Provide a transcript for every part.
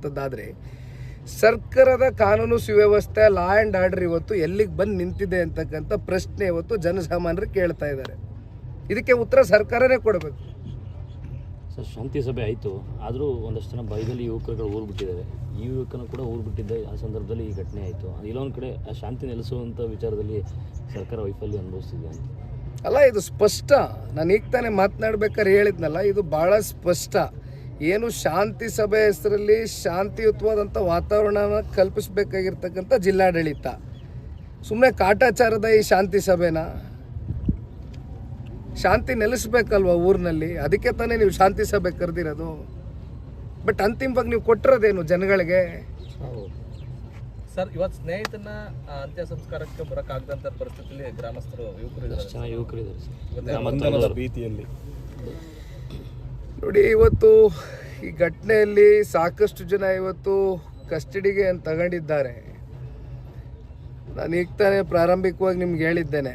ಅಂತದ್ದಾದ್ರೆ ಸರ್ಕಾರದ ಕಾನೂನು ಸುವ್ಯವಸ್ಥೆ ಲಾ ಆ್ಯಂಡ್ ಆರ್ಡರ್ ಇವತ್ತು ಎಲ್ಲಿಗೆ ಬಂದು ನಿಂತಿದೆ ಅಂತಕ್ಕಂಥ ಪ್ರಶ್ನೆ ಇವತ್ತು ಜನಸಾಮಾನ್ಯರು ಕೇಳ್ತಾ ಇದ್ದಾರೆ. ಇದಕ್ಕೆ ಉತ್ತರ ಸರ್ಕಾರನೇ ಕೊಡಬೇಕು. ಸರ್ ಶಾಂತಿ ಸಭೆ ಆಯಿತು. ಆದರೂ ಒಂದಷ್ಟು ಜನ ಭಯದಲ್ಲಿ ಯುವಕರುಗಳು ಊರ್ಬಿಟ್ಟಿದ್ದಾರೆ. ಈ ಯುವಕನು ಕೂಡ ಊರ್ಬಿಟ್ಟಿದ್ದ. ಆ ಸಂದರ್ಭದಲ್ಲಿ ಈ ಘಟನೆ ಆಯಿತು. ಇಲ್ಲೊಂದು ಕಡೆ ಆ ಶಾಂತಿ ನೆಲೆಸುವಂಥ ವಿಚಾರದಲ್ಲಿ ಸರ್ಕಾರ ವೈಫಲ್ಯ ಅನುಭವಿಸ್ತಿದೆ ಅಂತ. ಅಲ್ಲ ಇದು ಸ್ಪಷ್ಟ. ನಾನು ಈಗ ತಾನೇ ಮಾತನಾಡ್ಬೇಕಾದ್ರೆ ಹೇಳಿದ್ನಲ್ಲ ಇದು ಭಾಳ ಸ್ಪಷ್ಟ. ಏನು ಶಾಂತಿ ಸಭೆ ಹೆಸರಲ್ಲಿ ಶಾಂತಿಯುತವಾದಂಥ ವಾತಾವರಣನ ಕಲ್ಪಿಸಬೇಕಾಗಿರ್ತಕ್ಕಂಥ ಜಿಲ್ಲಾಡಳಿತ. ಸುಮ್ಮನೆ ಕಾಟಾಚಾರದ ಈ ಶಾಂತಿ ಸಭೆನ ಶಾಂತಿ ನೆಲೆಸ್ಬೇಕಲ್ವ ಊರಿನಲ್ಲಿ? ಅದಕ್ಕೆ ತಾನೇ ನೀವು ಶಾಂತಿ ಸಭೆ ಕರೆದಿರೋದು? ಬಟ್ ಅಂತಿಮವಾಗಿ ನೀವು ಕೊಟ್ಟಿರೋದೇನು ಜನಗಳಿಗೆ? ಸರ್ ಇವತ್ತು ಸ್ನೇಹಿತನ ಅಂತ್ಯ ಸಂಸ್ಕಾರಕ್ಕೆ ಬರೋಕ್ಕಾಗದಂಥ ಪರಿಸ್ಥಿತಿಯಲ್ಲಿ ಗ್ರಾಮಸ್ಥರು ಯುವಕರು ಇದ್ದಾರೆ. ನಮ್ಮ ಭೀತಿಯಲ್ಲಿ. ನೋಡಿ, ಇವತ್ತು ಈ ಘಟನೆಯಲ್ಲಿ ಸಾಕಷ್ಟು ಜನ ಇವತ್ತು ಕಸ್ಟಡಿಗೆ ತಗೊಂಡಿದ್ದಾರೆ. ನಾನು ಈಗ ತಾನೇ ಪ್ರಾರಂಭಿಕವಾಗಿ ನಿಮ್ಗೆ ಹೇಳಿದ್ದೇನೆ.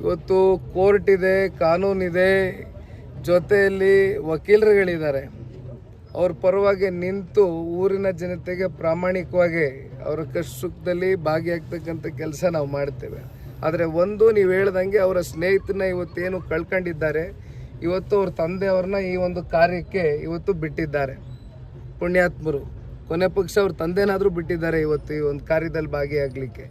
ಇವತ್ತು ಕೋರ್ಟ್ ಇದೆ ಕಾನೂನಿದೆ ಜೊತೆಯಲ್ಲಿ ವಕೀಲರುಗಳಿದ್ದಾರೆ. ಅವ್ರ ಪರವಾಗಿ ನಿಂತು ಊರಿನ ಜನತೆಗೆ ಪ್ರಾಮಾಣಿಕವಾಗಿ ಅವರ ಕಷ್ಟ ಸುಖದಲ್ಲಿ ಭಾಗಿಯಾಗ್ತಕ್ಕಂಥ ಕೆಲಸ ನಾವು ಮಾಡ್ತೇವೆ. ಆದರೆ ಒಂದು, ನೀವು ಹೇಳ್ದಂಗೆ ಅವರ ಸ್ನೇಹಿತನ ಇವತ್ತೇನು ಕಳ್ಕೊಂಡಿದ್ದಾರೆ ಇವತ್ತು ಅವ್ರ ತಂದೆಯವ್ರನ್ನ ಈ ಒಂದು ಕಾರ್ಯಕ್ಕೆ ಇವತ್ತು ಬಿಟ್ಟಿದ್ದಾರೆ. ಪುಣ್ಯಾತ್ಮರು. ಕೊನೆ ಪಕ್ಷ ಅವ್ರ ತಂದೆನಾದರೂ ಬಿಟ್ಟಿದ್ದಾರೆ ಇವತ್ತು ಈ ಒಂದು ಕಾರ್ಯದಲ್ಲಿ ಭಾಗಿಯಾಗಲಿಕ್ಕೆ.